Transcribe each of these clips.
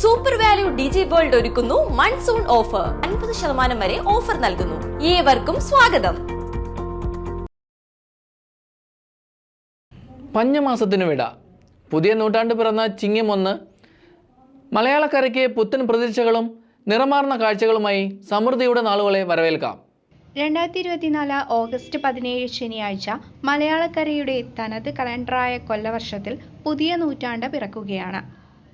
Super Value Digi World ഒരുക്കുന്നു monsoon offer അൻപത് ശതമാനം വരെ ഓഫർ നൽകുന്നു. ഏവർക്കും സ്വാഗതം. പഞ്ഞമാസത്തിനു വിട. പുതിയ നൂറ്റാണ്ട് പിറന്ന ചിങ്ങം ഒന്ന് മലയാളക്കരയ്ക്ക് പുത്തൻ പ്രതീക്ഷകളും നിറമാർന്ന കാഴ്ചകളുമായി സമൃദ്ധിയുടെ നാളുകളെ വരവേൽക്കാം. രണ്ടായിരത്തി ഇരുപത്തിനാല് ഓഗസ്റ്റ് പതിനേഴ് ശനിയാഴ്ച മലയാളക്കരയുടെ തനത് കലണ്ടറായ കൊല്ലവർഷത്തിൽ പുതിയ നൂറ്റാണ്ട് പിറക്കുകയാണ്.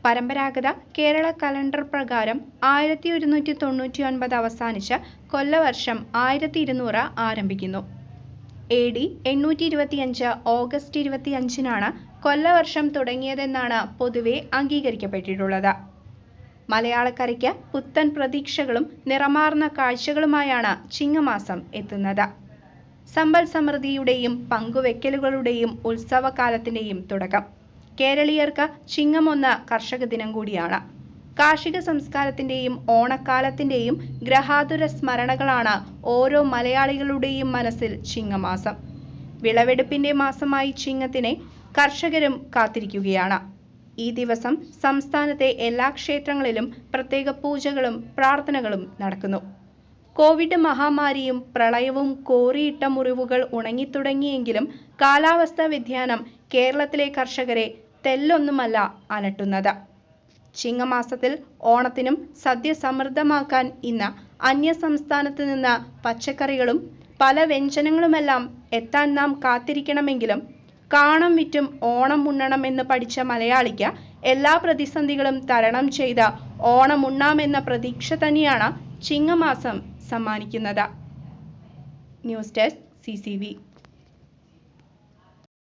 പരമ്പരാഗത കേരള കലണ്ടർ പ്രകാരം ആയിരത്തി ഒരുന്നൂറ്റി തൊണ്ണൂറ്റി ഒൻപത് അവസാനിച്ച് കൊല്ലവർഷം ആയിരത്തി ഇരുന്നൂറ് ആരംഭിക്കുന്നു. എ ഡി എണ്ണൂറ്റി ഇരുപത്തിയഞ്ച് ഓഗസ്റ്റ് ഇരുപത്തിയഞ്ചിനാണ് കൊല്ലവർഷം തുടങ്ങിയതെന്നാണ് പൊതുവെ അംഗീകരിക്കപ്പെട്ടിട്ടുള്ളത്. മലയാളക്കരയ്ക്ക് പുത്തൻ പ്രതീക്ഷകളും നിറമാർന്ന കാഴ്ചകളുമായാണ് ചിങ്ങമാസം എത്തുന്നത്. സമ്പൽ സമൃദ്ധിയുടെയും പങ്കുവെക്കലുകളുടെയും ഉത്സവകാലത്തിന്റെയും തുടക്കം. കേരളീയർക്ക് ചിങ്ങമൊന്ന് കർഷക ദിനം കൂടിയാണ്. കാർഷിക സംസ്കാരത്തിന്റെയും ഓണക്കാലത്തിന്റെയും ഗ്രഹാതുര സ്മരണകളാണ് ഓരോ മലയാളികളുടെയും മനസ്സിൽ ചിങ്ങമാസം. വിളവെടുപ്പിന്റെ മാസമായി ചിങ്ങത്തിനെ കർഷകരും കാത്തിരിക്കുകയാണ്. ഈ ദിവസം സംസ്ഥാനത്തെ എല്ലാ ക്ഷേത്രങ്ങളിലും പ്രത്യേക പൂജകളും പ്രാർത്ഥനകളും നടക്കുന്നു. കോവിഡ് മഹാമാരിയും പ്രളയവും കോറിയിട്ട മുറിവുകൾ ഉണങ്ങിത്തുടങ്ങിയെങ്കിലും കാലാവസ്ഥാ വ്യതിയാനം കേരളത്തിലെ കർഷകരെ തെല്ലൊന്നുമല്ല അലട്ടുന്നത്. ചിങ്ങമാസത്തിൽ ഓണത്തിനും സദ്യ സമൃദ്ധമാക്കാൻ ഇന്ന് സംസ്ഥാനത്ത് നിന്ന് പച്ചക്കറികളും പല വ്യഞ്ജനങ്ങളുമെല്ലാം എത്താൻ നാം കാത്തിരിക്കണമെങ്കിലും കാണം വിറ്റും ഓണം ഉണ്ണണം എന്ന് പഠിച്ച മലയാളിക്ക് എല്ലാ പ്രതിസന്ധികളും തരണം ചെയ്ത ഓണം ഉണ്ണാമെന്ന പ്രതീക്ഷ തന്നെയാണ് ചിങ്ങമാസം സമ്മാനിക്കുന്നത്. News desk C